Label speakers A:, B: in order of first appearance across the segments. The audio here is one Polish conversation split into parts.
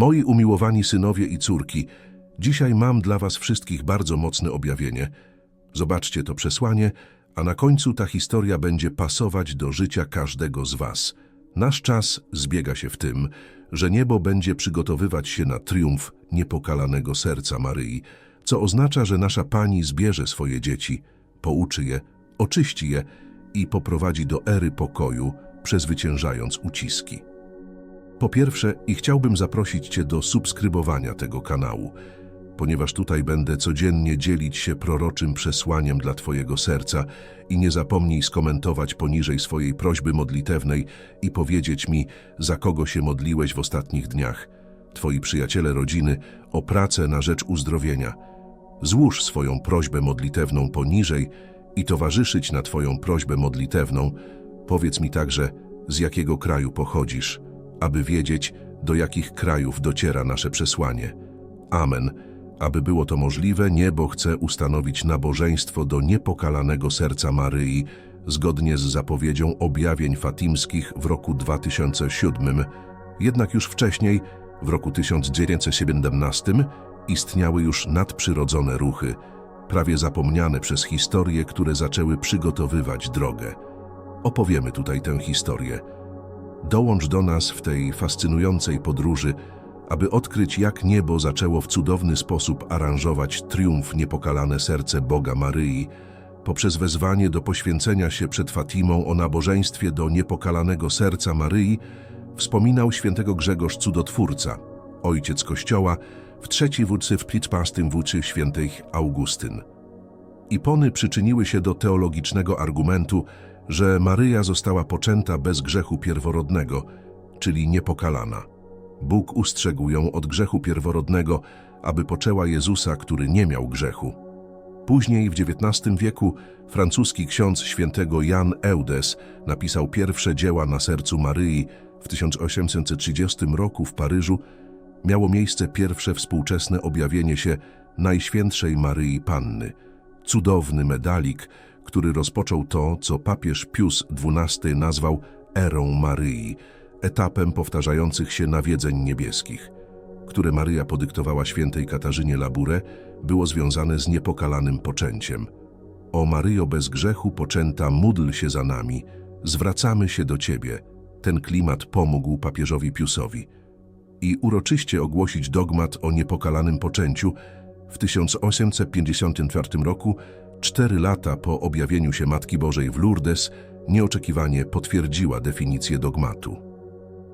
A: Moi umiłowani synowie i córki, dzisiaj mam dla was wszystkich bardzo mocne objawienie. Zobaczcie to przesłanie, a na końcu ta historia będzie pasować do życia każdego z was. Nasz czas zbiega się w tym, że niebo będzie przygotowywać się na triumf niepokalanego serca Maryi, co oznacza, że nasza Pani zbierze swoje dzieci, pouczy je, oczyści je i poprowadzi do ery pokoju, przezwyciężając uciski. Po pierwsze, i chciałbym zaprosić Cię do subskrybowania tego kanału, ponieważ tutaj będę codziennie dzielić się proroczym przesłaniem dla Twojego serca i nie zapomnij skomentować poniżej swojej prośby modlitewnej i powiedzieć mi, za kogo się modliłeś w ostatnich dniach, Twoi przyjaciele rodziny, o pracę na rzecz uzdrowienia. Złóż swoją prośbę modlitewną poniżej i towarzyszyć na Twoją prośbę modlitewną. Powiedz mi także, z jakiego kraju pochodzisz, aby wiedzieć, do jakich krajów dociera nasze przesłanie. Amen. Aby było to możliwe, niebo chce ustanowić nabożeństwo do niepokalanego serca Maryi, zgodnie z zapowiedzią objawień fatimskich w roku 2007. Jednak już wcześniej, w roku 1917, istniały już nadprzyrodzone ruchy, prawie zapomniane przez historię, które zaczęły przygotowywać drogę. Opowiemy tutaj tę historię. Dołącz do nas w tej fascynującej podróży, aby odkryć, jak niebo zaczęło w cudowny sposób aranżować triumf niepokalane serce Boga Maryi, poprzez wezwanie do poświęcenia się przed Fatimą o nabożeństwie do niepokalanego serca Maryi, wspominał świętego Grzegorz Cudotwórca, ojciec Kościoła, w trzeci wódcy w Plitzpastym wódcy świętej Augustyn. Ipony przyczyniły się do teologicznego argumentu, że Maryja została poczęta bez grzechu pierworodnego, czyli niepokalana. Bóg ustrzegł ją od grzechu pierworodnego, aby poczęła Jezusa, który nie miał grzechu. Później w XIX wieku francuski ksiądz świętego Jan Eudes napisał pierwsze dzieła na sercu Maryi. W 1830 roku w Paryżu miało miejsce pierwsze współczesne objawienie się Najświętszej Maryi Panny. Cudowny medalik, który rozpoczął to, co papież Pius XII nazwał erą Maryi, etapem powtarzających się nawiedzeń niebieskich, które Maryja podyktowała świętej Katarzynie Laburę, było związane z niepokalanym poczęciem. O Maryjo bez grzechu poczęta, módl się za nami, zwracamy się do Ciebie. Ten klimat pomógł papieżowi Piusowi. I uroczyście ogłosić dogmat o niepokalanym poczęciu w 1854 roku, cztery lata po objawieniu się Matki Bożej w Lourdes, nieoczekiwanie potwierdziła definicję dogmatu.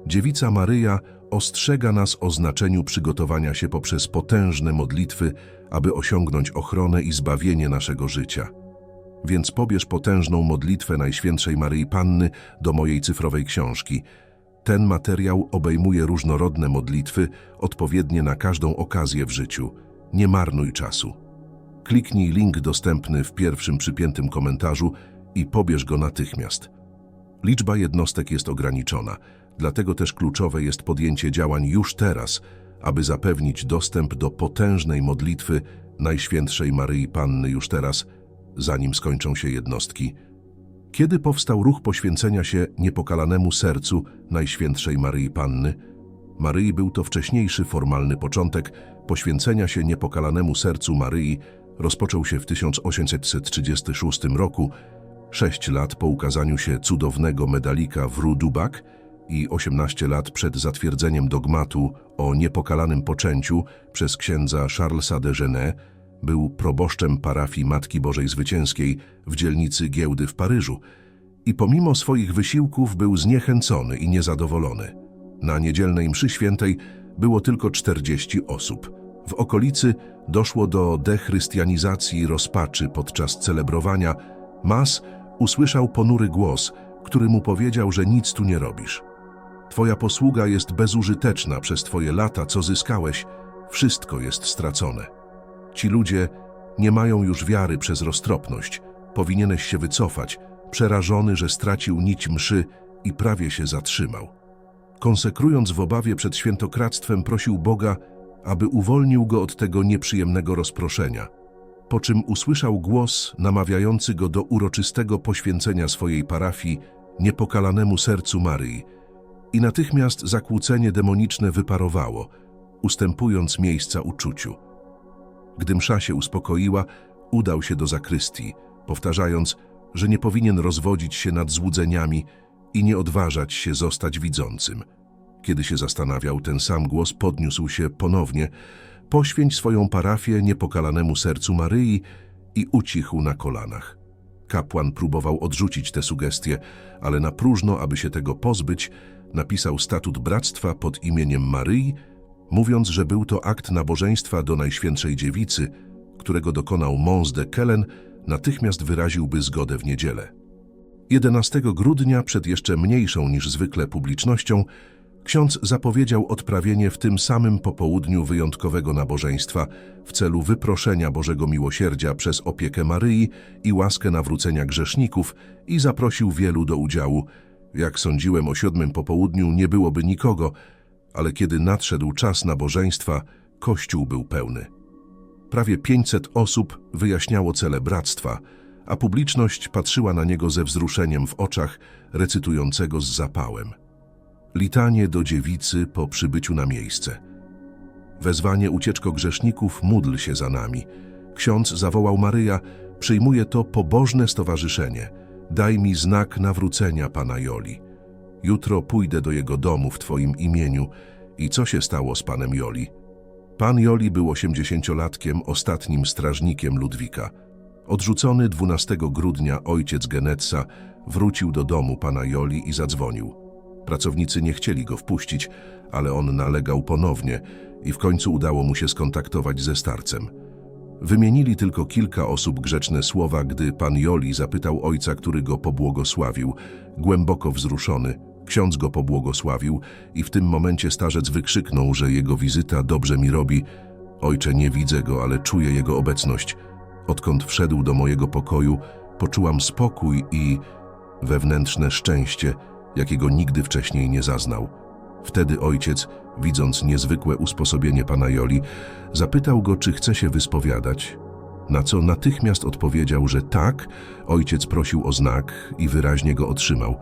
A: Dziewica Maryja ostrzega nas o znaczeniu przygotowania się poprzez potężne modlitwy, aby osiągnąć ochronę i zbawienie naszego życia. Więc pobierz potężną modlitwę Najświętszej Maryi Panny do mojej cyfrowej książki. Ten materiał obejmuje różnorodne modlitwy, odpowiednie na każdą okazję w życiu. Nie marnuj czasu. Kliknij link dostępny w pierwszym przypiętym komentarzu i pobierz go natychmiast. Liczba jednostek jest ograniczona, dlatego też kluczowe jest podjęcie działań już teraz, aby zapewnić dostęp do potężnej modlitwy Najświętszej Maryi Panny już teraz, zanim skończą się jednostki. Kiedy powstał ruch poświęcenia się niepokalanemu sercu Najświętszej Maryi Panny? Maryi był to wcześniejszy formalny początek poświęcenia się niepokalanemu sercu Maryi, rozpoczął się w 1836 roku, sześć lat po ukazaniu się cudownego medalika w Rue du Bac i 18 lat przed zatwierdzeniem dogmatu o niepokalanym poczęciu przez księdza Charlesa de Genet, był proboszczem parafii Matki Bożej Zwycięskiej w dzielnicy Giełdy w Paryżu i pomimo swoich wysiłków był zniechęcony i niezadowolony. Na niedzielnej mszy świętej było tylko 40 osób. W okolicy doszło do dechrystianizacji rozpaczy podczas celebrowania. Mas usłyszał ponury głos, który mu powiedział, że nic tu nie robisz. Twoja posługa jest bezużyteczna przez Twoje lata, co zyskałeś, wszystko jest stracone. Ci ludzie nie mają już wiary przez roztropność. Powinieneś się wycofać, przerażony, że stracił nić mszy i prawie się zatrzymał. Konsekrując w obawie przed świętokradztwem, prosił Boga, aby uwolnił go od tego nieprzyjemnego rozproszenia, po czym usłyszał głos namawiający go do uroczystego poświęcenia swojej parafii niepokalanemu sercu Maryi i natychmiast zakłócenie demoniczne wyparowało, ustępując miejsca uczuciu. Gdy msza się uspokoiła, udał się do zakrystii, powtarzając, że nie powinien rozwodzić się nad złudzeniami i nie odważać się zostać widzącym. Kiedy się zastanawiał, ten sam głos podniósł się ponownie. Poświęć swoją parafię niepokalanemu sercu Maryi i ucichł na kolanach. Kapłan próbował odrzucić te sugestie, ale na próżno, aby się tego pozbyć, napisał statut bractwa pod imieniem Maryi, mówiąc, że był to akt nabożeństwa do Najświętszej Dziewicy, którego dokonał Mons de Kellen, natychmiast wyraziłby zgodę w niedzielę. 11 grudnia, przed jeszcze mniejszą niż zwykle publicznością, ksiądz zapowiedział odprawienie w tym samym popołudniu wyjątkowego nabożeństwa w celu wyproszenia Bożego Miłosierdzia przez opiekę Maryi i łaskę nawrócenia grzeszników i zaprosił wielu do udziału. Jak sądziłem o siódmym popołudniu nie byłoby nikogo, ale kiedy nadszedł czas nabożeństwa, kościół był pełny. Prawie 500 osób wyjaśniało cele bractwa, a publiczność patrzyła na niego ze wzruszeniem w oczach, recytującego z zapałem. Litanie do dziewicy po przybyciu na miejsce. Wezwanie ucieczko grzeszników, módl się za nami. Ksiądz zawołał Maryja, przyjmuje to pobożne stowarzyszenie. Daj mi znak nawrócenia Pana Joli. Jutro pójdę do jego domu w Twoim imieniu. I co się stało z Panem Joli? Pan Joli był osiemdziesięciolatkiem, ostatnim strażnikiem Ludwika. Odrzucony 12 grudnia ojciec Genetsa wrócił do domu pana Joli i zadzwonił. Pracownicy nie chcieli go wpuścić, ale on nalegał ponownie i w końcu udało mu się skontaktować ze starcem. Wymienili tylko kilka osób grzeczne słowa, gdy pan Joli zapytał ojca, który go pobłogosławił. Głęboko wzruszony, ksiądz go pobłogosławił i w tym momencie starzec wykrzyknął, że jego wizyta dobrze mi robi. Ojcze, nie widzę go, ale czuję jego obecność. Odkąd wszedł do mojego pokoju, poczułam spokój i wewnętrzne szczęście, jakiego nigdy wcześniej nie zaznał. Wtedy ojciec, widząc niezwykłe usposobienie pana Joli, zapytał go, czy chce się wyspowiadać. Na co natychmiast odpowiedział, że tak, ojciec prosił o znak i wyraźnie go otrzymał.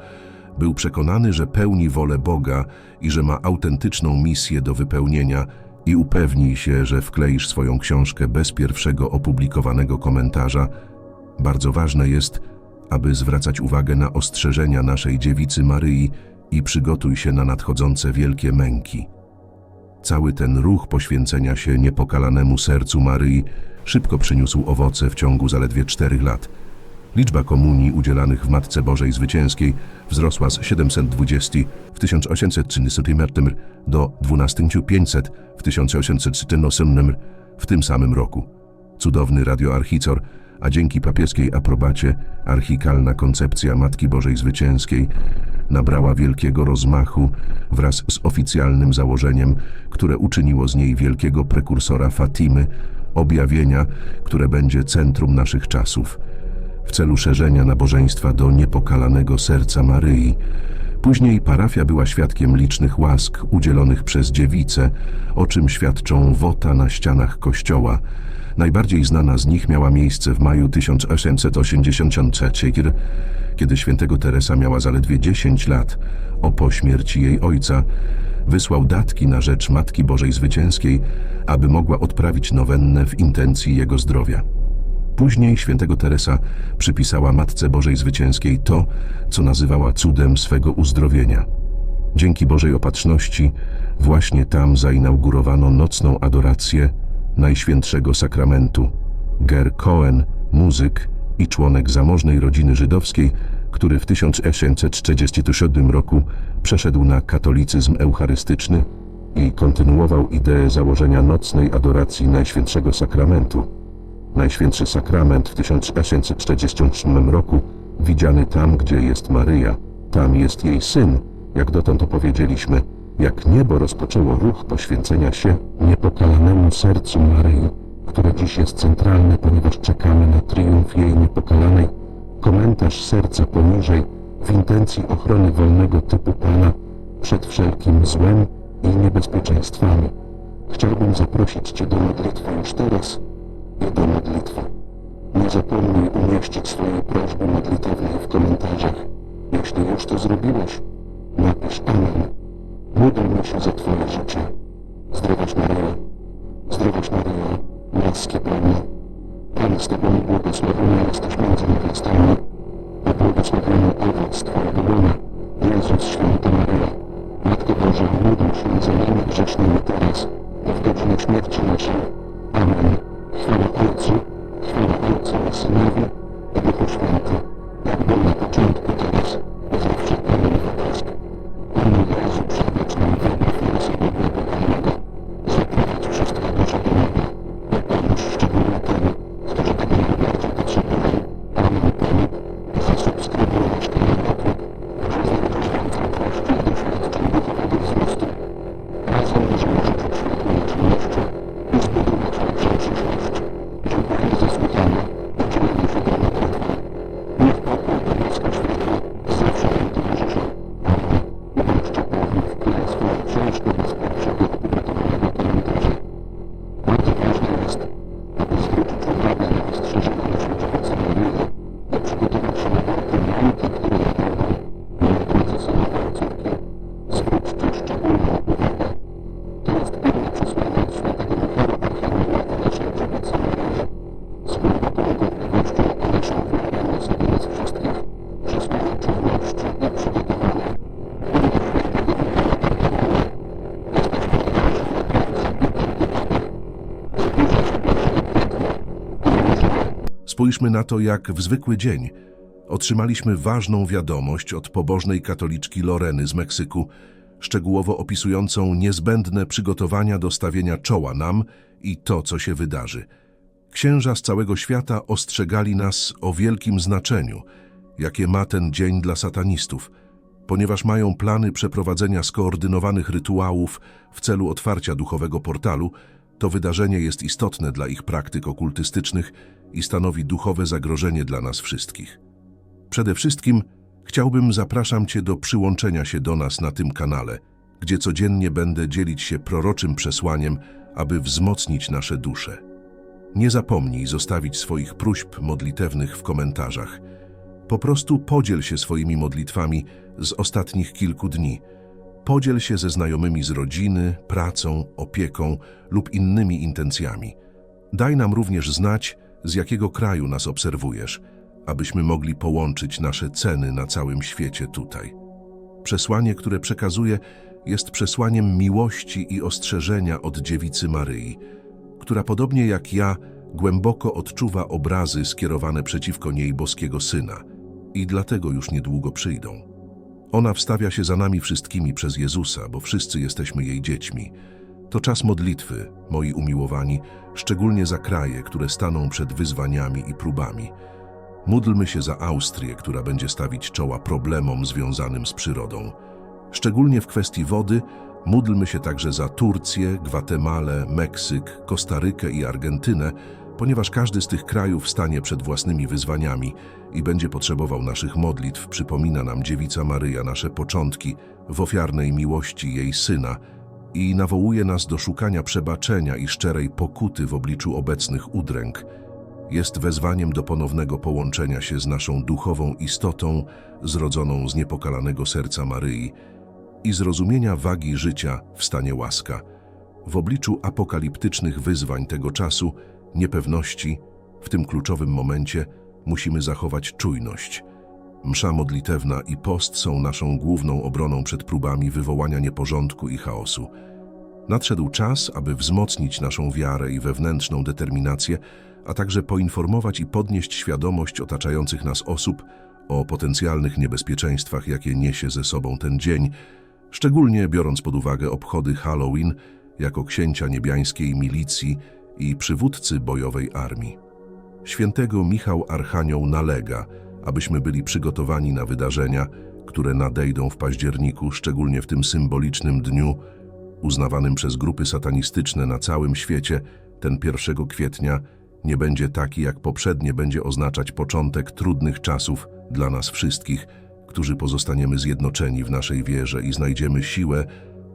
A: Był przekonany, że pełni wolę Boga i że ma autentyczną misję do wypełnienia i upewnij się, że wkleisz swoją książkę bez pierwszego opublikowanego komentarza. Bardzo ważne jest, aby zwracać uwagę na ostrzeżenia naszej dziewicy Maryi i przygotuj się na nadchodzące wielkie męki. Cały ten ruch poświęcenia się niepokalanemu sercu Maryi szybko przyniósł owoce w ciągu zaledwie czterech lat. Liczba komunii udzielanych w Matce Bożej Zwycięskiej wzrosła z 720 w 1834 do 12500 w 1838 w tym samym roku. Cudowny radioarchicor, a dzięki papieskiej aprobacie archikalna koncepcja Matki Bożej Zwycięskiej nabrała wielkiego rozmachu wraz z oficjalnym założeniem, które uczyniło z niej wielkiego prekursora Fatimy, objawienia, które będzie centrum naszych czasów w celu szerzenia nabożeństwa do niepokalanego serca Maryi. Później parafia była świadkiem licznych łask udzielonych przez dziewicę, o czym świadczą wota na ścianach kościoła. Najbardziej znana z nich miała miejsce w maju 1883, kiedy świętego Teresa miała zaledwie 10 lat. O po śmierci jej ojca wysłał datki na rzecz Matki Bożej Zwycięskiej, aby mogła odprawić nowennę w intencji jego zdrowia. Później świętego Teresa przypisała Matce Bożej Zwycięskiej to, co nazywała cudem swego uzdrowienia. Dzięki Bożej Opatrzności właśnie tam zainaugurowano nocną adorację Najświętszego Sakramentu. Ger Cohen, muzyk i członek zamożnej rodziny żydowskiej, który w 1847 roku przeszedł na katolicyzm eucharystyczny i kontynuował ideę założenia nocnej adoracji Najświętszego Sakramentu. Najświętszy Sakrament w 1848 roku, widziany tam, gdzie jest Maryja, tam jest jej Syn, jak dotąd opowiedzieliśmy, jak niebo rozpoczęło ruch poświęcenia się niepokalanemu sercu Maryi, które dziś jest centralne, ponieważ czekamy na triumf jej niepokalanej. Komentarz serca poniżej w intencji ochrony wolnego typu Pana przed wszelkim złem i niebezpieczeństwami. Chciałbym zaprosić Cię do modlitwy już teraz i do modlitwy. Nie zapomnij umieścić swojej prośby modlitewnej w komentarzach. Jeśli już to zrobiłeś, napisz Amen. Módlmy się za Twoje życie. Zdrowaś Maryjo,
B: zdrowaś Maryjo, łaski Pana. Pan z Tobą błogosławiony jesteś między niewiastami, a błogosławiony owoc Twojego łona, Jezus Święta Maryjo. Matko Boża, módl się za nami grzesznymi teraz, a w godzinę śmierci naszej. Amen. Chwała Ojcu, chwała Ojcu i Synowi, i Duchu Święty, jak było na początku teraz.
A: Spójrzmy na to, jak w zwykły dzień otrzymaliśmy ważną wiadomość od pobożnej katoliczki Loreny z Meksyku, szczegółowo opisującą niezbędne przygotowania do stawienia czoła nam i to, co się wydarzy. Księża z całego świata ostrzegali nas o wielkim znaczeniu, jakie ma ten dzień dla satanistów, ponieważ mają plany przeprowadzenia skoordynowanych rytuałów w celu otwarcia duchowego portalu, to wydarzenie jest istotne dla ich praktyk okultystycznych i stanowi duchowe zagrożenie dla nas wszystkich. Przede wszystkim chciałbym zapraszam Cię do przyłączenia się do nas na tym kanale, gdzie codziennie będę dzielić się proroczym przesłaniem, aby wzmocnić nasze dusze. Nie zapomnij zostawić swoich próśb modlitewnych w komentarzach. Po prostu podziel się swoimi modlitwami z ostatnich kilku dni. Podziel się ze znajomymi z rodziny, pracą, opieką lub innymi intencjami. Daj nam również znać, z jakiego kraju nas obserwujesz, abyśmy mogli połączyć nasze ceny na całym świecie tutaj. Przesłanie, które przekazuję, jest przesłaniem miłości i ostrzeżenia od dziewicy Maryi, która podobnie jak ja głęboko odczuwa obrazy skierowane przeciwko niej boskiego Syna i dlatego już niedługo przyjdą. Ona wstawia się za nami wszystkimi przez Jezusa, bo wszyscy jesteśmy jej dziećmi. To czas modlitwy, moi umiłowani, szczególnie za kraje, które staną przed wyzwaniami i próbami. Módlmy się za Austrię, która będzie stawić czoła problemom związanym z przyrodą. Szczególnie w kwestii wody, módlmy się także za Turcję, Gwatemalę, Meksyk, Kostarykę i Argentynę, ponieważ każdy z tych krajów stanie przed własnymi wyzwaniami i będzie potrzebował naszych modlitw, przypomina nam Dziewica Maryja nasze początki w ofiarnej miłości jej Syna i nawołuje nas do szukania przebaczenia i szczerej pokuty w obliczu obecnych udręk. Jest wezwaniem do ponownego połączenia się z naszą duchową istotą, zrodzoną z niepokalanego serca Maryi i zrozumienia wagi życia w stanie łaska. W obliczu apokaliptycznych wyzwań tego czasu, niepewności, w tym kluczowym momencie musimy zachować czujność. Msza modlitewna i post są naszą główną obroną przed próbami wywołania nieporządku i chaosu. Nadszedł czas, aby wzmocnić naszą wiarę i wewnętrzną determinację, a także poinformować i podnieść świadomość otaczających nas osób o potencjalnych niebezpieczeństwach, jakie niesie ze sobą ten dzień, szczególnie biorąc pod uwagę obchody Halloween jako księcia niebiańskiej milicji i przywódcy bojowej armii. Świętego Michał Archanioł nalega, abyśmy byli przygotowani na wydarzenia, które nadejdą w październiku, szczególnie w tym symbolicznym dniu, uznawanym przez grupy satanistyczne na całym świecie, ten 1 kwietnia nie będzie taki jak poprzednie, będzie oznaczać początek trudnych czasów dla nas wszystkich, którzy pozostaniemy zjednoczeni w naszej wierze i znajdziemy siłę,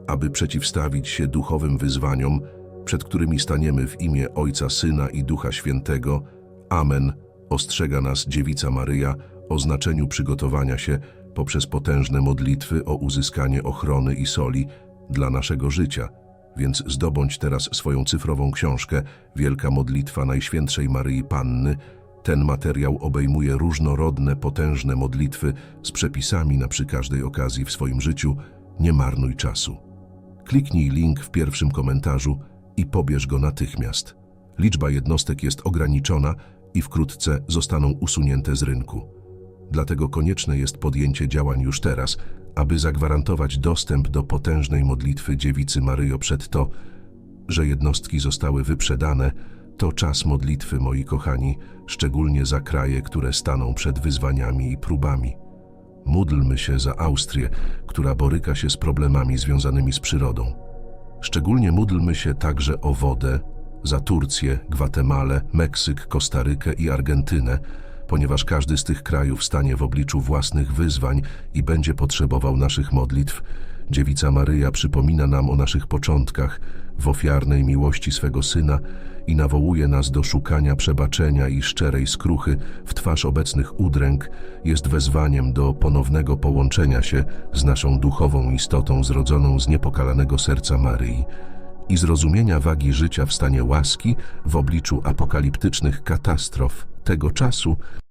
A: aby przeciwstawić się duchowym wyzwaniom, przed którymi staniemy w imię Ojca, Syna i Ducha Świętego. Amen. Ostrzega nas Dziewica Maryja o znaczeniu przygotowania się poprzez potężne modlitwy o uzyskanie ochrony i soli dla naszego życia. Więc zdobądź teraz swoją cyfrową książkę Wielka Modlitwa Najświętszej Maryi Panny. Ten materiał obejmuje różnorodne, potężne modlitwy z przepisami na przy każdej okazji w swoim życiu. Nie marnuj czasu. Kliknij link w pierwszym komentarzu i pobierz go natychmiast. Liczba jednostek jest ograniczona i wkrótce zostaną usunięte z rynku. Dlatego konieczne jest podjęcie działań już teraz, aby zagwarantować dostęp do potężnej modlitwy Dziewicy Maryjo przed to, że jednostki zostały wyprzedane, to czas modlitwy, moi kochani, szczególnie za kraje, które staną przed wyzwaniami i próbami. Módlmy się za Austrię, która boryka się z problemami związanymi z przyrodą. Szczególnie módlmy się także o wodę, za Turcję, Gwatemalę, Meksyk, Kostarykę i Argentynę, ponieważ każdy z tych krajów stanie w obliczu własnych wyzwań i będzie potrzebował naszych modlitw. Dziewica Maryja przypomina nam o naszych początkach w ofiarnej miłości swego Syna i nawołuje nas do szukania przebaczenia i szczerej skruchy w twarz obecnych udręk, jest wezwaniem do ponownego połączenia się z naszą duchową istotą zrodzoną z niepokalanego serca Maryi i zrozumienia wagi życia w stanie łaski w obliczu apokaliptycznych katastrof tego czasu,